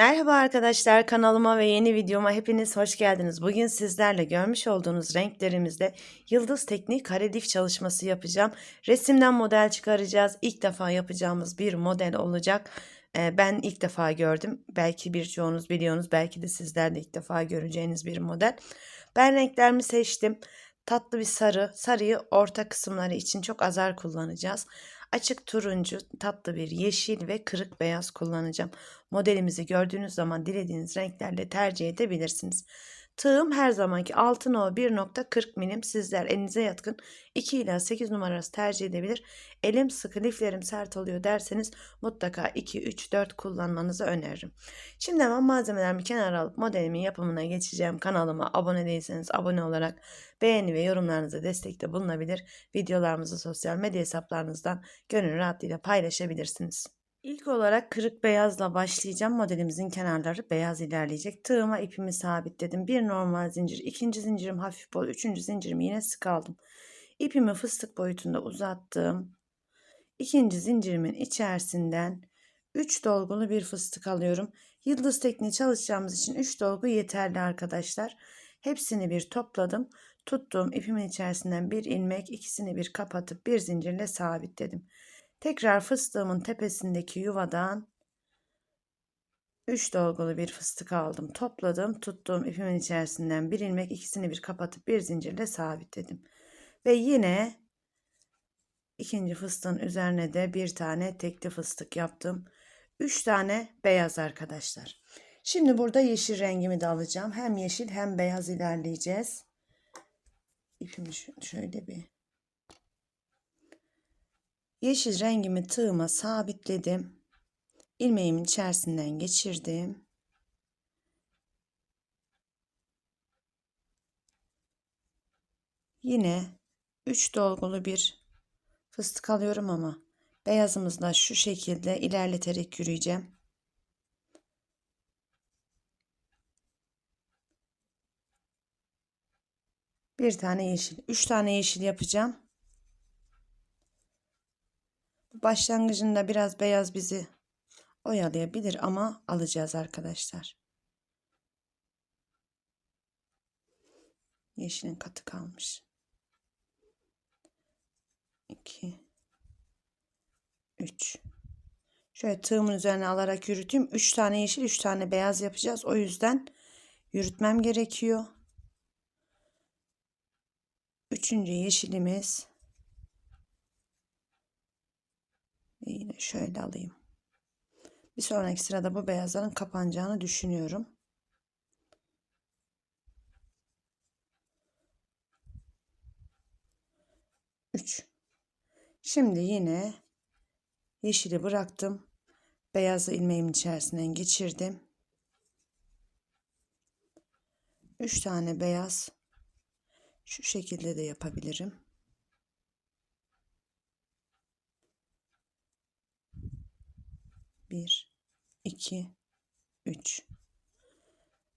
Merhaba arkadaşlar kanalıma ve yeni videoma hepiniz hoş geldiniz. Bugün sizlerle görmüş olduğunuz renklerimizde yıldız tekniği kare dif çalışması yapacağım. Resimden model çıkaracağız. İlk defa yapacağımız bir model olacak. Ee, Ben ilk defa gördüm. Belki birçoğunuz biliyorsunuz. Belki de sizler de ilk defa göreceğiniz bir model. Ben renklerimi seçtim. Tatlı bir sarı. Sarıyı orta kısımları için çok azar kullanacağız. Açık turuncu, tatlı bir yeşil ve kırık beyaz kullanacağım. Modelimizi gördüğünüz zaman dilediğiniz renklerle tercih edebilirsiniz. Tığım her zamanki altın o 1.40 milim sizler elinize yatkın 2 ila 8 numarası tercih edebilir. Elim sıkı liflerim sert oluyor derseniz mutlaka 2, 3, 4 kullanmanızı öneririm. Şimdi hemen malzemelerimi kenara alıp modelimin yapımına geçeceğim. Kanalıma abone değilseniz abone olarak beğeni ve yorumlarınıza destekte bulunabilir. Videolarımızı sosyal medya hesaplarınızdan gönül rahatlığıyla paylaşabilirsiniz. İlk olarak kırık beyazla başlayacağım. Modelimizin kenarları beyaz ilerleyecek. Tığıma ipimi sabitledim. Bir normal zincir, ikinci zincirim hafif bol, üçüncü zincirimi yine sık aldım. İpimi fıstık boyutunda uzattım. İkinci zincirimin içerisinden 3 dolgulu bir fıstık alıyorum. Yıldız tekniği çalışacağımız için 3 dolgu yeterli arkadaşlar. Hepsini bir topladım. Tuttuğum ipimin içerisinden bir ilmek, ikisini bir kapatıp bir zincirle sabitledim. Tekrar fıstığımın tepesindeki yuvadan 3 dolgulu bir fıstık aldım. Topladım. Tuttuğum ipimin içerisinden bir ilmek ikisini bir kapatıp bir zincirle sabitledim. Ve yine ikinci fıstığın üzerine de bir tane tekli fıstık yaptım. 3 tane beyaz arkadaşlar. Şimdi burada yeşil rengimi de alacağım. Hem yeşil hem beyaz ilerleyeceğiz. İpimi şöyle bir Yeşil rengimi tığıma sabitledim. İlmeğimin içerisinden geçirdim. Yine 3 dolgulu bir fıstık alıyorum ama beyazımızla şu şekilde ilerleterek yürüyeceğim. Bir tane yeşil, üç tane yeşil yapacağım. Başlangıcında biraz beyaz bizi oyalayabilir ama alacağız arkadaşlar. Yeşilin katı kalmış. 2 3 Şöyle tığımın üzerine alarak yürüteyim. 3 tane yeşil, 3 tane beyaz yapacağız. O yüzden yürütmem gerekiyor. Üçüncü yeşilimiz Yine şöyle alayım. Bir sonraki sırada bu beyazların kapanacağını düşünüyorum. Üç. Şimdi yine yeşili bıraktım. Beyazı ilmeğimin içerisinden geçirdim. Üç tane beyaz şu şekilde de yapabilirim. 1 2 3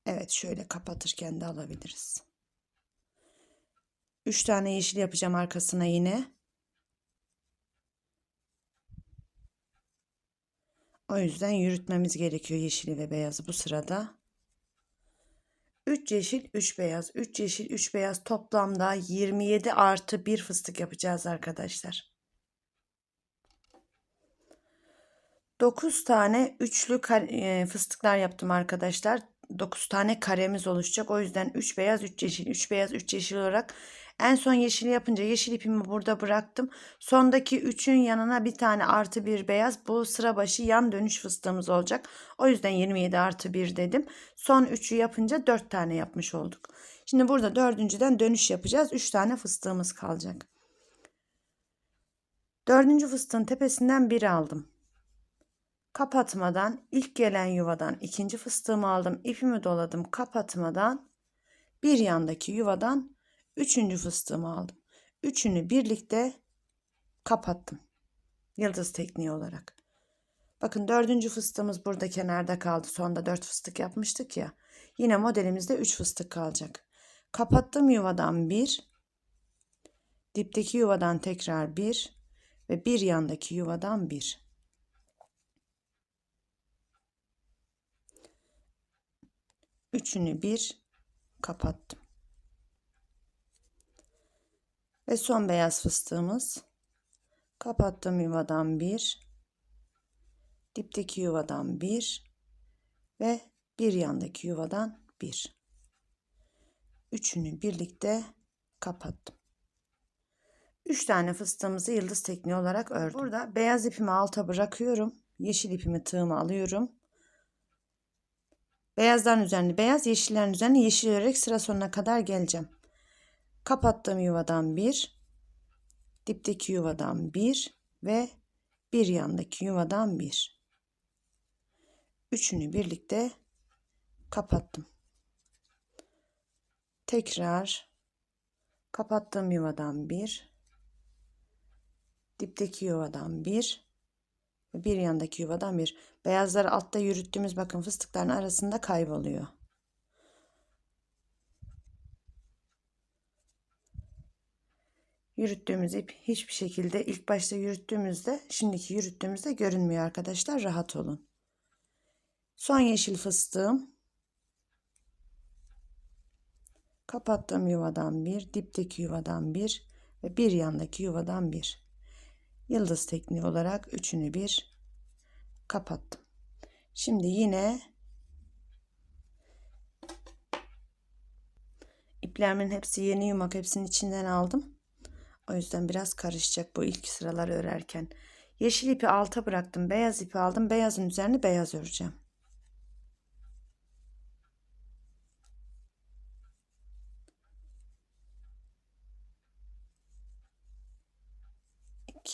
Evet şöyle kapatırken de alabiliriz. 3 tane yeşil yapacağım arkasına yine. O yüzden yürütmemiz gerekiyor yeşili ve beyazı bu sırada. 3 yeşil 3 beyaz 3 yeşil 3 beyaz toplamda 27 artı 1 fıstık yapacağız arkadaşlar. 9 tane üçlü e, fıstıklar yaptım arkadaşlar. 9 tane karemiz oluşacak. O yüzden 3 beyaz 3 yeşil 3 beyaz 3 yeşil olarak en son yeşili yapınca yeşil ipimi burada bıraktım. Sondaki 3'ün yanına bir tane artı bir beyaz. Bu sıra başı yan dönüş fıstığımız olacak. O yüzden 27 artı 1 dedim. Son 3'ü yapınca 4 tane yapmış olduk. Şimdi burada dördüncüden dönüş yapacağız. 3 tane fıstığımız kalacak. Dördüncü fıstığın tepesinden bir aldım. Kapatmadan ilk gelen yuvadan ikinci fıstığımı aldım. ipimi doladım kapatmadan bir yandaki yuvadan üçüncü fıstığımı aldım. Üçünü birlikte kapattım. Yıldız tekniği olarak. Bakın dördüncü fıstığımız burada kenarda kaldı. Sonda dört fıstık yapmıştık ya. Yine modelimizde üç fıstık kalacak. Kapattım yuvadan bir. Dipteki yuvadan tekrar bir. Ve bir yandaki yuvadan bir. Üçünü bir kapattım. Ve son beyaz fıstığımız. Kapattığım yuvadan bir. Dipteki yuvadan bir. Ve bir yandaki yuvadan bir. Üçünü birlikte kapattım. Üç tane fıstığımızı yıldız tekniği olarak ördüm. Burada beyaz ipimi alta bırakıyorum. Yeşil ipimi tığıma alıyorum. Beyazların üzerine beyaz, yeşillerin üzerine yeşil örerek sıra sonuna kadar geleceğim. Kapattığım yuvadan bir, dipteki yuvadan bir ve bir yandaki yuvadan bir. Üçünü birlikte kapattım. Tekrar kapattığım yuvadan bir, dipteki yuvadan bir ve bir yandaki yuvadan bir. Beyazları altta yürüttüğümüz bakın fıstıkların arasında kayboluyor. Yürüttüğümüz ip hiçbir şekilde ilk başta yürüttüğümüzde şimdiki yürüttüğümüzde görünmüyor arkadaşlar rahat olun. Son yeşil fıstığım kapattığım yuvadan bir dipteki yuvadan bir ve bir yandaki yuvadan bir yıldız tekniği olarak üçünü bir kapattım. Şimdi yine iplerimin hepsi yeni yumak hepsinin içinden aldım. O yüzden biraz karışacak bu ilk sıraları örerken. Yeşil ipi alta bıraktım. Beyaz ipi aldım. Beyazın üzerine beyaz öreceğim.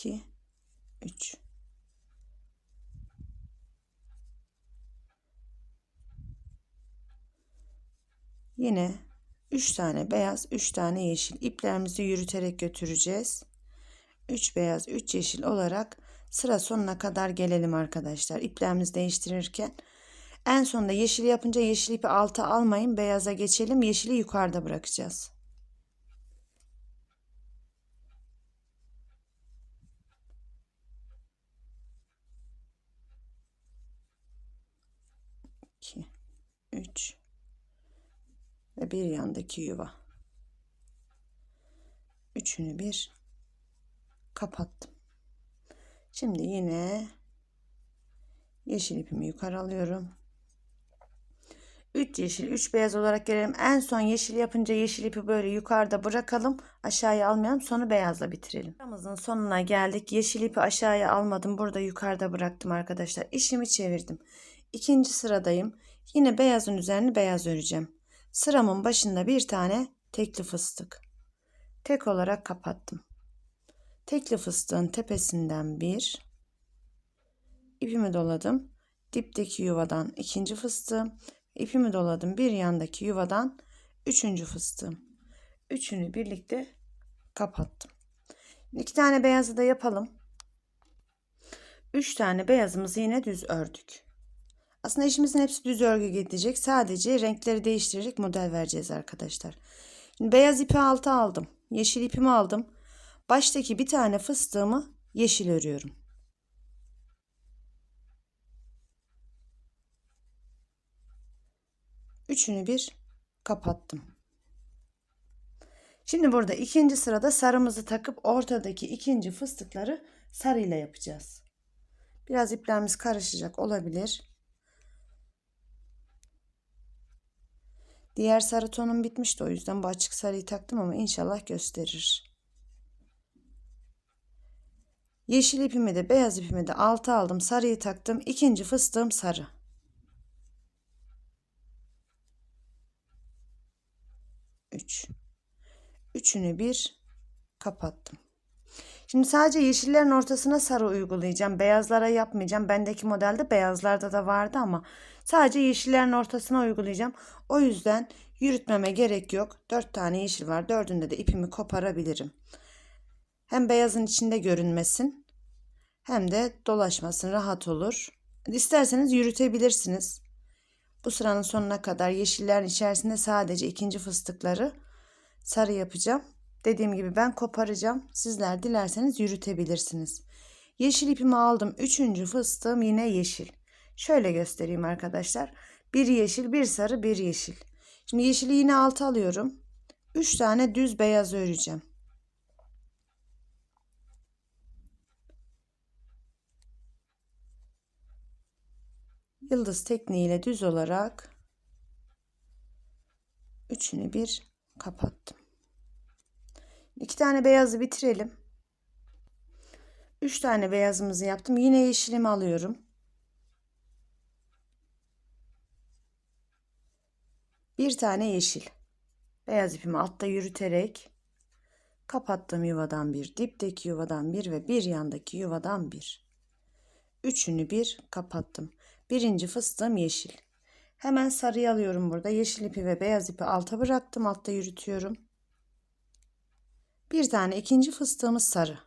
İki, üç. Yine 3 tane beyaz, 3 tane yeşil iplerimizi yürüterek götüreceğiz. 3 beyaz, 3 yeşil olarak sıra sonuna kadar gelelim arkadaşlar. İplerimizi değiştirirken en sonunda yeşil yapınca yeşil ipi alta almayın. Beyaza geçelim. Yeşili yukarıda bırakacağız. 3 ve bir yandaki yuva. Üçünü bir kapattım. Şimdi yine yeşil ipimi yukarı alıyorum. 3 yeşil 3 beyaz olarak gelelim. En son yeşil yapınca yeşil ipi böyle yukarıda bırakalım. Aşağıya almayalım. Sonu beyazla bitirelim. Sıramızın sonuna geldik. Yeşil ipi aşağıya almadım. Burada yukarıda bıraktım arkadaşlar. İşimi çevirdim. İkinci sıradayım. Yine beyazın üzerine beyaz öreceğim. Sıramın başında bir tane tekli fıstık. Tek olarak kapattım. Tekli fıstığın tepesinden bir ipimi doladım. Dipteki yuvadan ikinci fıstığım. ipimi doladım. Bir yandaki yuvadan üçüncü fıstığım. Üçünü birlikte kapattım. İki tane beyazı da yapalım. Üç tane beyazımızı yine düz ördük. Aslında işimizin hepsi düz örgü gidecek. Sadece renkleri değiştirerek model vereceğiz arkadaşlar. Şimdi beyaz ipi alta aldım. Yeşil ipimi aldım. Baştaki bir tane fıstığımı yeşil örüyorum. Üçünü bir kapattım. Şimdi burada ikinci sırada sarımızı takıp ortadaki ikinci fıstıkları sarıyla yapacağız. Biraz iplerimiz karışacak olabilir. Diğer sarı tonum bitmişti o yüzden bu açık sarıyı taktım ama inşallah gösterir. Yeşil ipimi de beyaz ipimi de alta aldım. Sarıyı taktım. İkinci fıstığım sarı. Üç. Üçünü bir kapattım. Şimdi sadece yeşillerin ortasına sarı uygulayacağım. Beyazlara yapmayacağım. Bendeki modelde beyazlarda da vardı ama sadece yeşillerin ortasına uygulayacağım. O yüzden yürütmeme gerek yok. 4 tane yeşil var. Dördünde de ipimi koparabilirim. Hem beyazın içinde görünmesin hem de dolaşmasın rahat olur. İsterseniz yürütebilirsiniz. Bu sıranın sonuna kadar yeşillerin içerisinde sadece ikinci fıstıkları sarı yapacağım. Dediğim gibi ben koparacağım. Sizler dilerseniz yürütebilirsiniz. Yeşil ipimi aldım. Üçüncü fıstığım yine yeşil. Şöyle göstereyim arkadaşlar. Bir yeşil, bir sarı, bir yeşil. Şimdi yeşili yine alta alıyorum. 3 tane düz beyaz öreceğim. Yıldız tekniğiyle düz olarak üçünü bir kapattım. İki tane beyazı bitirelim. Üç tane beyazımızı yaptım. Yine yeşilimi alıyorum. Bir tane yeşil. Beyaz ipimi altta yürüterek kapattığım yuvadan bir, dipteki yuvadan bir ve bir yandaki yuvadan bir. Üçünü bir kapattım. Birinci fıstığım yeşil. Hemen sarıyı alıyorum burada. Yeşil ipi ve beyaz ipi alta bıraktım. Altta yürütüyorum. Bir tane ikinci fıstığımız sarı.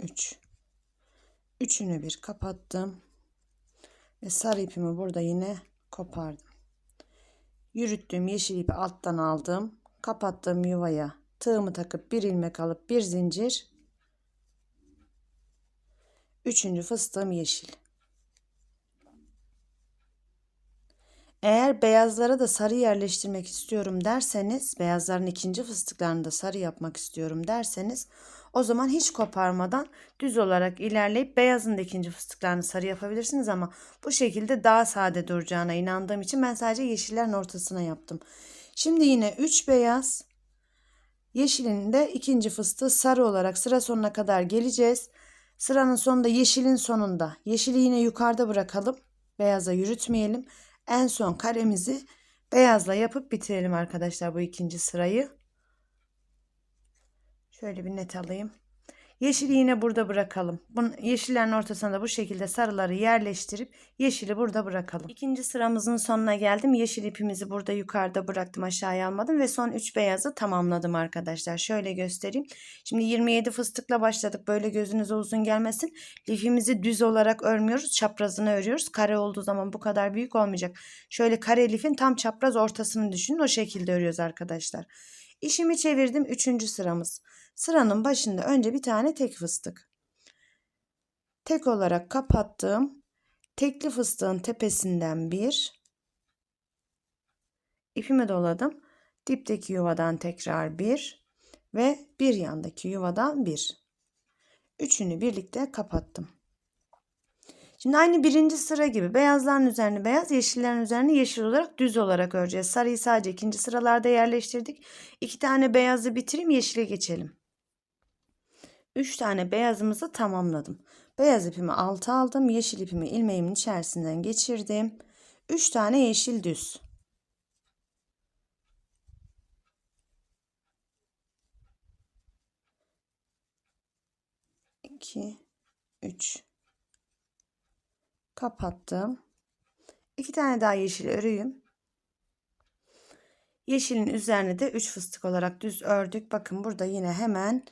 Üç. Üçünü bir kapattım. Ve sarı ipimi burada yine kopardım. Yürüttüğüm yeşil ipi alttan aldım. Kapattığım yuvaya tığımı takıp bir ilmek alıp bir zincir. Üçüncü fıstığım yeşil. Eğer beyazlara da sarı yerleştirmek istiyorum derseniz, beyazların ikinci fıstıklarını da sarı yapmak istiyorum derseniz, o zaman hiç koparmadan düz olarak ilerleyip beyazın da ikinci fıstıklarını sarı yapabilirsiniz ama bu şekilde daha sade duracağına inandığım için ben sadece yeşillerin ortasına yaptım. Şimdi yine 3 beyaz, yeşilin de ikinci fıstığı sarı olarak sıra sonuna kadar geleceğiz. Sıranın sonunda yeşilin sonunda. Yeşili yine yukarıda bırakalım. Beyaza yürütmeyelim. En son karemizi beyazla yapıp bitirelim arkadaşlar bu ikinci sırayı. Şöyle bir net alayım. Yeşili yine burada bırakalım. Bunun, yeşillerin ortasına da bu şekilde sarıları yerleştirip yeşili burada bırakalım. İkinci sıramızın sonuna geldim. Yeşil ipimizi burada yukarıda bıraktım aşağıya almadım ve son 3 beyazı tamamladım arkadaşlar. Şöyle göstereyim. Şimdi 27 fıstıkla başladık. Böyle gözünüze uzun gelmesin. Lifimizi düz olarak örmüyoruz. Çaprazını örüyoruz. Kare olduğu zaman bu kadar büyük olmayacak. Şöyle kare lifin tam çapraz ortasını düşünün. O şekilde örüyoruz arkadaşlar. İşimi çevirdim. Üçüncü sıramız. Sıranın başında önce bir tane tek fıstık. Tek olarak kapattığım tekli fıstığın tepesinden bir ipimi doladım. Dipteki yuvadan tekrar bir ve bir yandaki yuvadan bir. Üçünü birlikte kapattım. Şimdi aynı birinci sıra gibi beyazların üzerine beyaz, yeşillerin üzerine yeşil olarak düz olarak öreceğiz. Sarıyı sadece ikinci sıralarda yerleştirdik. İki tane beyazı bitireyim, yeşile geçelim. Üç tane beyazımızı tamamladım. Beyaz ipimi alta aldım. Yeşil ipimi ilmeğimin içerisinden geçirdim. Üç tane yeşil düz. İki, üç. Kapattım. İki tane daha yeşil öreyim. Yeşilin üzerine de 3 fıstık olarak düz ördük. Bakın burada yine hemen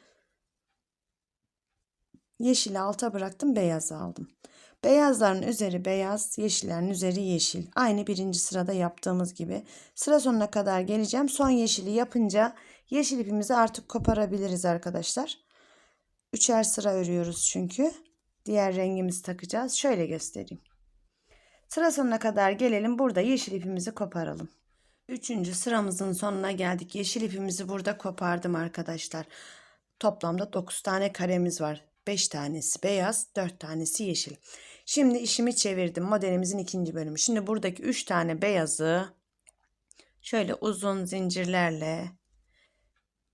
yeşili alta bıraktım. Beyazı aldım. Beyazların üzeri beyaz, yeşillerin üzeri yeşil. Aynı birinci sırada yaptığımız gibi. Sıra sonuna kadar geleceğim. Son yeşili yapınca yeşil ipimizi artık koparabiliriz arkadaşlar. Üçer sıra örüyoruz çünkü. Diğer rengimizi takacağız. Şöyle göstereyim. Sıra sonuna kadar gelelim. Burada yeşil ipimizi koparalım. Üçüncü sıramızın sonuna geldik. Yeşil ipimizi burada kopardım arkadaşlar. Toplamda 9 tane karemiz var. 5 tanesi beyaz, 4 tanesi yeşil. Şimdi işimi çevirdim. Modelimizin ikinci bölümü. Şimdi buradaki 3 tane beyazı şöyle uzun zincirlerle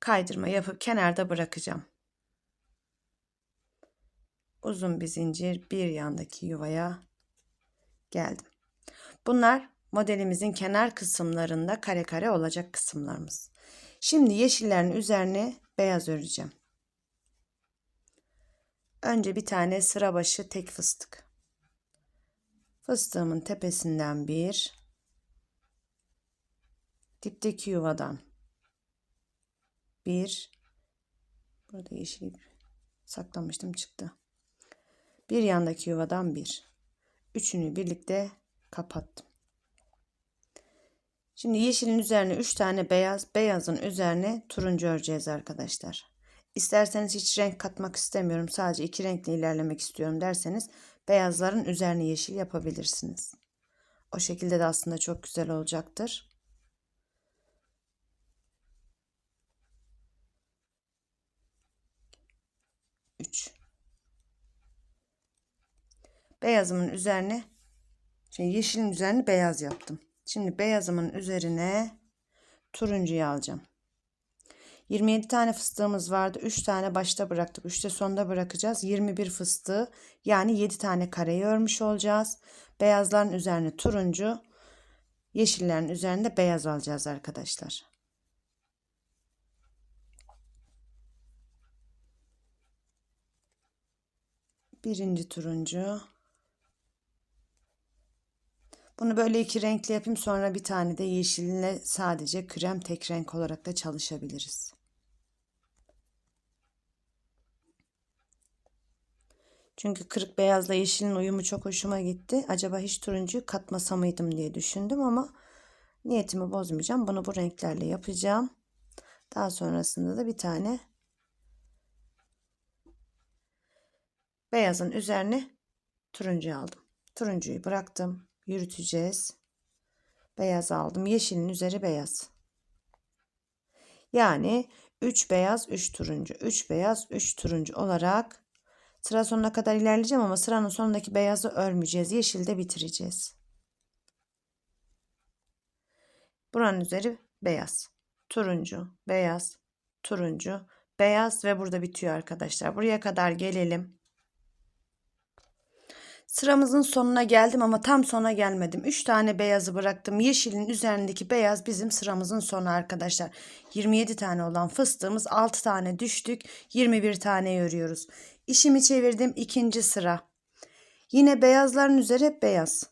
kaydırma yapıp kenarda bırakacağım uzun bir zincir bir yandaki yuvaya geldim. Bunlar modelimizin kenar kısımlarında kare kare olacak kısımlarımız. Şimdi yeşillerin üzerine beyaz öreceğim. Önce bir tane sıra başı tek fıstık. Fıstığımın tepesinden bir, dipteki yuvadan bir, burada yeşil saklamıştım çıktı. Bir yandaki yuvadan bir. Üçünü birlikte kapattım. Şimdi yeşilin üzerine 3 tane beyaz, beyazın üzerine turuncu öreceğiz arkadaşlar. İsterseniz hiç renk katmak istemiyorum, sadece iki renkle ilerlemek istiyorum derseniz beyazların üzerine yeşil yapabilirsiniz. O şekilde de aslında çok güzel olacaktır. Üç. Beyazımın üzerine, şimdi yeşilin üzerine beyaz yaptım. Şimdi beyazımın üzerine turuncuyu alacağım. 27 tane fıstığımız vardı. 3 tane başta bıraktık. 3 de sonda bırakacağız. 21 fıstığı yani 7 tane kareyi örmüş olacağız. Beyazların üzerine turuncu, yeşillerin üzerinde beyaz alacağız arkadaşlar. Birinci turuncu. Bunu böyle iki renkli yapayım sonra bir tane de yeşilinle sadece krem tek renk olarak da çalışabiliriz. Çünkü kırık beyazla yeşilin uyumu çok hoşuma gitti. Acaba hiç turuncuyu katmasa mıydım diye düşündüm ama niyetimi bozmayacağım. Bunu bu renklerle yapacağım. Daha sonrasında da bir tane beyazın üzerine turuncu aldım. Turuncuyu bıraktım yürüteceğiz. Beyaz aldım. Yeşilin üzeri beyaz. Yani 3 beyaz 3 turuncu. 3 beyaz 3 turuncu olarak sıra sonuna kadar ilerleyeceğim ama sıranın sonundaki beyazı örmeyeceğiz. Yeşilde bitireceğiz. Buranın üzeri beyaz. Turuncu, beyaz, turuncu, beyaz ve burada bitiyor arkadaşlar. Buraya kadar gelelim. Sıramızın sonuna geldim ama tam sona gelmedim. 3 tane beyazı bıraktım. Yeşilin üzerindeki beyaz bizim sıramızın sonu arkadaşlar. 27 tane olan fıstığımız 6 tane düştük. 21 tane örüyoruz. İşimi çevirdim ikinci sıra. Yine beyazların üzeri hep beyaz.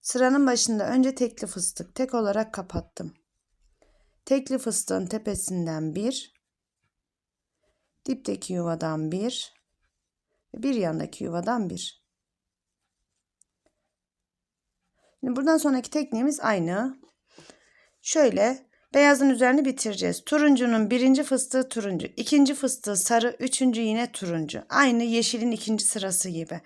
Sıranın başında önce tekli fıstık tek olarak kapattım. Tekli fıstığın tepesinden bir, dipteki yuvadan bir, bir yandaki yuvadan bir. Buradan sonraki tekniğimiz aynı. Şöyle beyazın üzerine bitireceğiz. Turuncunun birinci fıstığı turuncu, ikinci fıstığı sarı, üçüncü yine turuncu. Aynı yeşilin ikinci sırası gibi.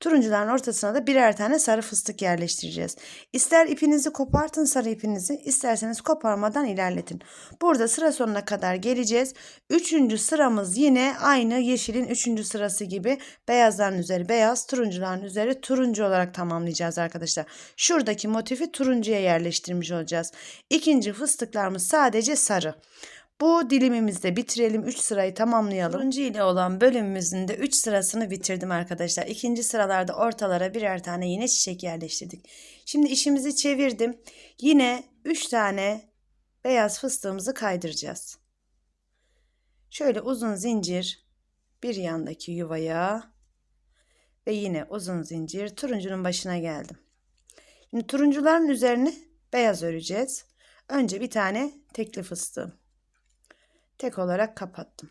Turuncuların ortasına da birer tane sarı fıstık yerleştireceğiz. İster ipinizi kopartın sarı ipinizi, isterseniz koparmadan ilerletin. Burada sıra sonuna kadar geleceğiz. Üçüncü sıramız yine aynı yeşilin üçüncü sırası gibi beyazların üzeri beyaz, turuncuların üzeri turuncu olarak tamamlayacağız arkadaşlar. Şuradaki motifi turuncuya yerleştirmiş olacağız. İkinci fıstıklarımız sadece sarı. Bu dilimimizde bitirelim. 3 sırayı tamamlayalım. Turuncu ile olan bölümümüzün de 3 sırasını bitirdim arkadaşlar. İkinci sıralarda ortalara birer tane yine çiçek yerleştirdik. Şimdi işimizi çevirdim. Yine 3 tane beyaz fıstığımızı kaydıracağız. Şöyle uzun zincir bir yandaki yuvaya ve yine uzun zincir turuncunun başına geldim. Şimdi turuncuların üzerine beyaz öreceğiz. Önce bir tane tekli fıstığım tek olarak kapattım.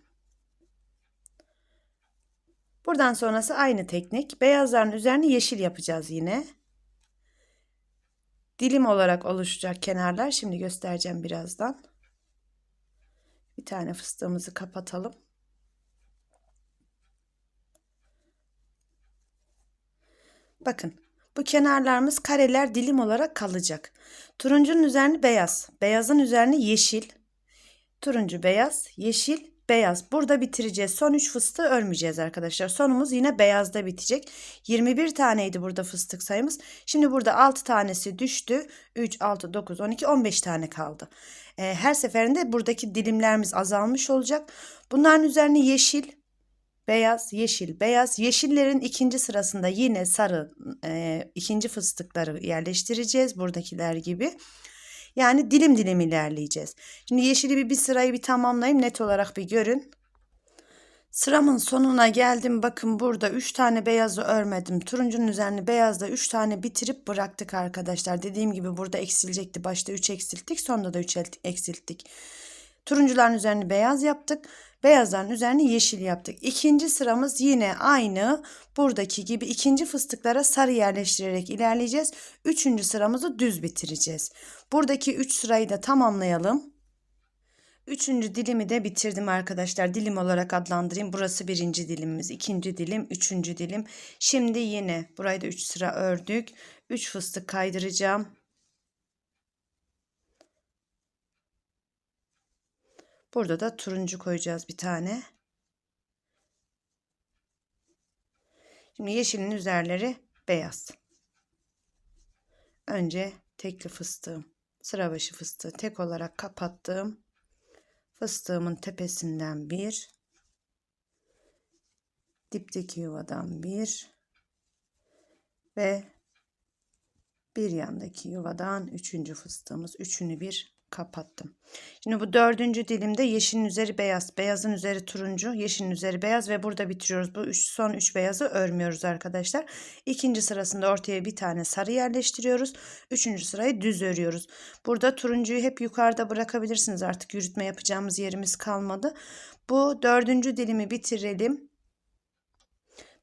Buradan sonrası aynı teknik. Beyazların üzerine yeşil yapacağız yine. Dilim olarak oluşacak kenarlar. Şimdi göstereceğim birazdan. Bir tane fıstığımızı kapatalım. Bakın bu kenarlarımız kareler dilim olarak kalacak. Turuncunun üzerine beyaz, beyazın üzerine yeşil, turuncu beyaz, yeşil beyaz. Burada bitireceğiz. Son 3 fıstığı örmeyeceğiz arkadaşlar. Sonumuz yine beyazda bitecek. 21 taneydi burada fıstık sayımız. Şimdi burada 6 tanesi düştü. 3, 6, 9, 12, 15 tane kaldı. Ee, her seferinde buradaki dilimlerimiz azalmış olacak. Bunların üzerine yeşil, beyaz, yeşil, beyaz. Yeşillerin ikinci sırasında yine sarı e, ikinci fıstıkları yerleştireceğiz. Buradakiler gibi. Yani dilim dilim ilerleyeceğiz. Şimdi yeşili bir, bir sırayı bir tamamlayayım net olarak bir görün. Sıramın sonuna geldim. Bakın burada 3 tane beyazı örmedim. Turuncunun üzerine beyazla 3 tane bitirip bıraktık arkadaşlar. Dediğim gibi burada eksilecekti. Başta 3 eksilttik. Sonunda da 3 eksilttik. Turuncuların üzerine beyaz yaptık. Beyazların üzerine yeşil yaptık. İkinci sıramız yine aynı buradaki gibi ikinci fıstıklara sarı yerleştirerek ilerleyeceğiz. Üçüncü sıramızı düz bitireceğiz. Buradaki üç sırayı da tamamlayalım. Üçüncü dilimi de bitirdim arkadaşlar. Dilim olarak adlandırayım. Burası birinci dilimimiz. ikinci dilim, üçüncü dilim. Şimdi yine burayı da üç sıra ördük. Üç fıstık kaydıracağım. Burada da turuncu koyacağız bir tane. Şimdi yeşilin üzerleri beyaz. Önce tekli fıstığım, sıra başı fıstığı tek olarak kapattım. Fıstığımın tepesinden bir, dipteki yuvadan bir ve bir yandaki yuvadan üçüncü fıstığımız üçünü bir kapattım. Şimdi bu dördüncü dilimde yeşilin üzeri beyaz, beyazın üzeri turuncu, yeşilin üzeri beyaz ve burada bitiriyoruz. Bu üç, son üç beyazı örmüyoruz arkadaşlar. İkinci sırasında ortaya bir tane sarı yerleştiriyoruz. Üçüncü sırayı düz örüyoruz. Burada turuncuyu hep yukarıda bırakabilirsiniz. Artık yürütme yapacağımız yerimiz kalmadı. Bu dördüncü dilimi bitirelim.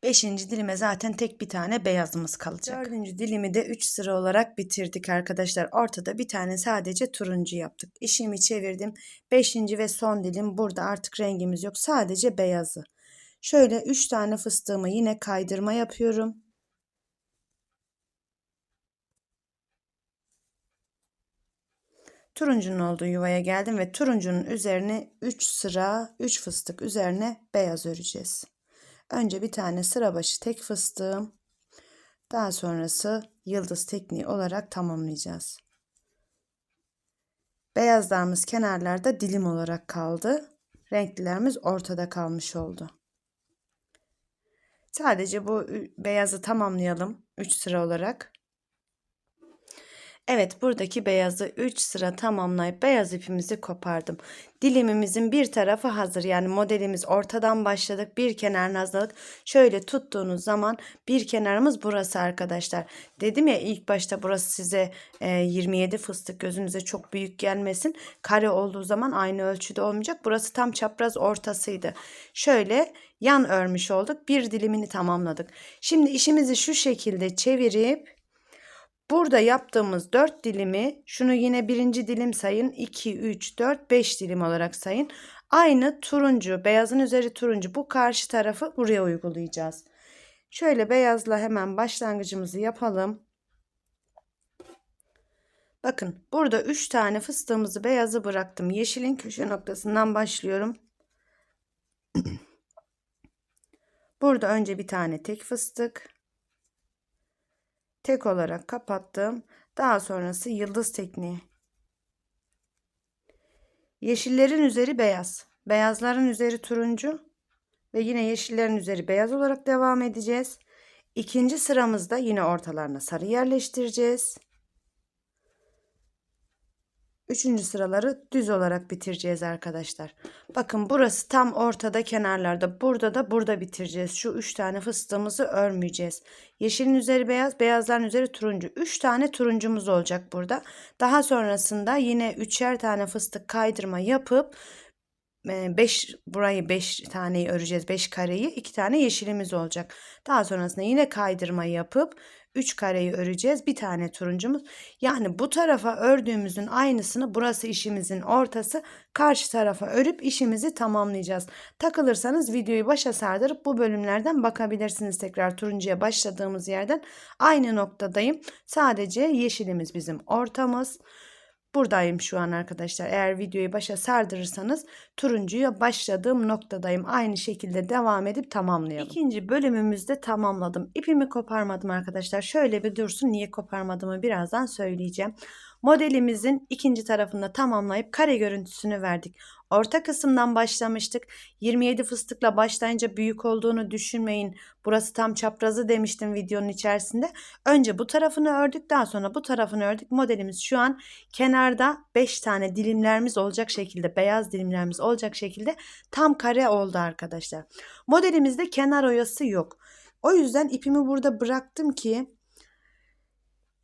Beşinci dilime zaten tek bir tane beyazımız kalacak. Dördüncü dilimi de 3 sıra olarak bitirdik arkadaşlar. Ortada bir tane sadece turuncu yaptık. İşimi çevirdim. Beşinci ve son dilim burada artık rengimiz yok. Sadece beyazı. Şöyle 3 tane fıstığımı yine kaydırma yapıyorum. Turuncunun olduğu yuvaya geldim ve turuncunun üzerine 3 sıra 3 fıstık üzerine beyaz öreceğiz. Önce bir tane sıra başı tek fıstığım. Daha sonrası yıldız tekniği olarak tamamlayacağız. Beyazlarımız kenarlarda dilim olarak kaldı. Renklilerimiz ortada kalmış oldu. Sadece bu beyazı tamamlayalım 3 sıra olarak. Evet buradaki beyazı 3 sıra tamamlayıp beyaz ipimizi kopardım. Dilimimizin bir tarafı hazır. Yani modelimiz ortadan başladık. Bir kenarını hazırladık. Şöyle tuttuğunuz zaman bir kenarımız burası arkadaşlar. Dedim ya ilk başta burası size e, 27 fıstık gözünüze çok büyük gelmesin. Kare olduğu zaman aynı ölçüde olmayacak. Burası tam çapraz ortasıydı. Şöyle yan örmüş olduk. Bir dilimini tamamladık. Şimdi işimizi şu şekilde çevirip Burada yaptığımız 4 dilimi şunu yine birinci dilim sayın. 2, 3, 4, 5 dilim olarak sayın. Aynı turuncu, beyazın üzeri turuncu bu karşı tarafı buraya uygulayacağız. Şöyle beyazla hemen başlangıcımızı yapalım. Bakın burada 3 tane fıstığımızı beyazı bıraktım. Yeşilin köşe noktasından başlıyorum. Burada önce bir tane tek fıstık tek olarak kapattım. Daha sonrası yıldız tekniği. Yeşillerin üzeri beyaz. Beyazların üzeri turuncu. Ve yine yeşillerin üzeri beyaz olarak devam edeceğiz. İkinci sıramızda yine ortalarına sarı yerleştireceğiz. Üçüncü sıraları düz olarak bitireceğiz arkadaşlar. Bakın burası tam ortada kenarlarda. Burada da burada bitireceğiz. Şu üç tane fıstığımızı örmeyeceğiz. Yeşilin üzeri beyaz, beyazların üzeri turuncu. Üç tane turuncumuz olacak burada. Daha sonrasında yine üçer tane fıstık kaydırma yapıp 5 burayı 5 taneyi öreceğiz. 5 kareyi 2 tane yeşilimiz olacak. Daha sonrasında yine kaydırma yapıp 3 kareyi öreceğiz. Bir tane turuncumuz. Yani bu tarafa ördüğümüzün aynısını burası işimizin ortası karşı tarafa örüp işimizi tamamlayacağız. Takılırsanız videoyu başa sardırıp bu bölümlerden bakabilirsiniz tekrar turuncuya başladığımız yerden. Aynı noktadayım. Sadece yeşilimiz bizim ortamız. Buradayım şu an arkadaşlar. Eğer videoyu başa sardırırsanız turuncuya başladığım noktadayım. Aynı şekilde devam edip tamamlayalım. İkinci bölümümüzde tamamladım. İpimi koparmadım arkadaşlar. Şöyle bir dursun. Niye koparmadığımı birazdan söyleyeceğim. Modelimizin ikinci tarafında tamamlayıp kare görüntüsünü verdik. Orta kısımdan başlamıştık. 27 fıstıkla başlayınca büyük olduğunu düşünmeyin. Burası tam çaprazı demiştim videonun içerisinde. Önce bu tarafını ördük daha sonra bu tarafını ördük. Modelimiz şu an kenarda 5 tane dilimlerimiz olacak şekilde beyaz dilimlerimiz olacak şekilde tam kare oldu arkadaşlar. Modelimizde kenar oyası yok. O yüzden ipimi burada bıraktım ki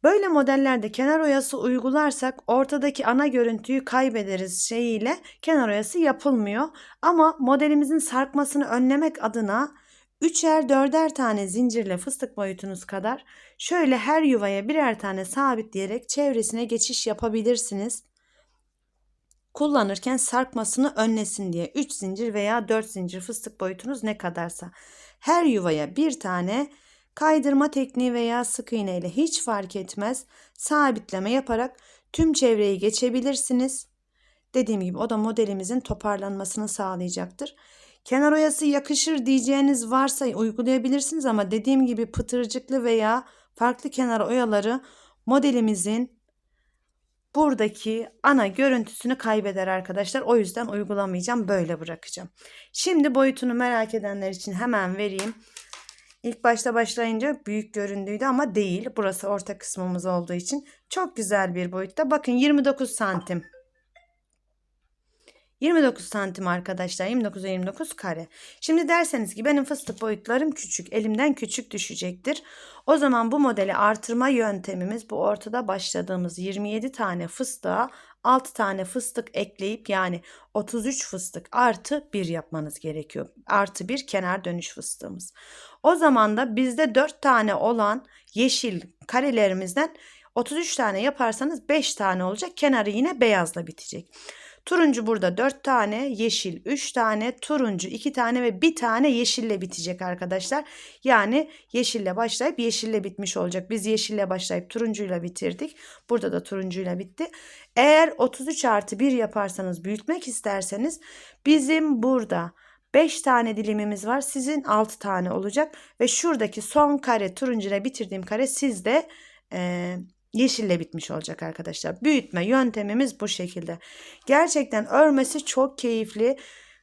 Böyle modellerde kenar oyası uygularsak ortadaki ana görüntüyü kaybederiz şeyiyle kenar oyası yapılmıyor. Ama modelimizin sarkmasını önlemek adına üçer dörder tane zincirle fıstık boyutunuz kadar şöyle her yuvaya birer tane sabitleyerek çevresine geçiş yapabilirsiniz. Kullanırken sarkmasını önlesin diye 3 zincir veya 4 zincir fıstık boyutunuz ne kadarsa her yuvaya bir tane kaydırma tekniği veya sık iğne ile hiç fark etmez sabitleme yaparak tüm çevreyi geçebilirsiniz. Dediğim gibi o da modelimizin toparlanmasını sağlayacaktır. Kenar oyası yakışır diyeceğiniz varsa uygulayabilirsiniz ama dediğim gibi pıtırcıklı veya farklı kenar oyaları modelimizin buradaki ana görüntüsünü kaybeder arkadaşlar. O yüzden uygulamayacağım. Böyle bırakacağım. Şimdi boyutunu merak edenler için hemen vereyim. İlk başta başlayınca büyük göründüydü ama değil. Burası orta kısmımız olduğu için çok güzel bir boyutta. Bakın 29 santim. 29 santim arkadaşlar. 29'a 29 kare. Şimdi derseniz ki benim fıstık boyutlarım küçük. Elimden küçük düşecektir. O zaman bu modeli artırma yöntemimiz bu ortada başladığımız 27 tane fıstığa 6 tane fıstık ekleyip yani 33 fıstık artı 1 yapmanız gerekiyor. Artı 1 kenar dönüş fıstığımız. O zaman da bizde 4 tane olan yeşil karelerimizden 33 tane yaparsanız 5 tane olacak. Kenarı yine beyazla bitecek. Turuncu burada 4 tane, yeşil 3 tane, turuncu 2 tane ve 1 tane yeşille bitecek arkadaşlar. Yani yeşille başlayıp yeşille bitmiş olacak. Biz yeşille başlayıp turuncuyla bitirdik. Burada da turuncuyla bitti. Eğer 33 artı 1 yaparsanız büyütmek isterseniz bizim burada 5 tane dilimimiz var. Sizin 6 tane olacak. Ve şuradaki son kare turuncuyla bitirdiğim kare sizde... Ee, yeşille bitmiş olacak arkadaşlar. Büyütme yöntemimiz bu şekilde. Gerçekten örmesi çok keyifli.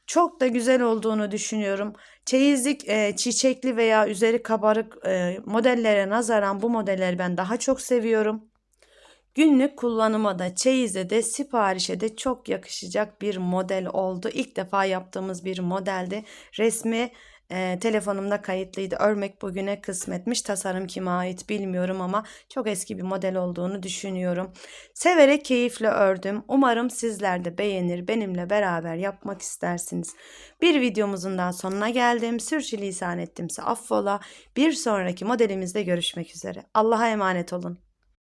Çok da güzel olduğunu düşünüyorum. Çeyizlik e, çiçekli veya üzeri kabarık e, modellere nazaran bu modelleri ben daha çok seviyorum. Günlük kullanıma da çeyize de siparişe de çok yakışacak bir model oldu. İlk defa yaptığımız bir modeldi. Resmi e, telefonumda kayıtlıydı. Örmek bugüne kısmetmiş. Tasarım kime ait bilmiyorum ama çok eski bir model olduğunu düşünüyorum. Severek keyifle ördüm. Umarım sizler de beğenir. Benimle beraber yapmak istersiniz. Bir videomuzun daha sonuna geldim. Sürçülisan ettimse affola. Bir sonraki modelimizde görüşmek üzere. Allah'a emanet olun.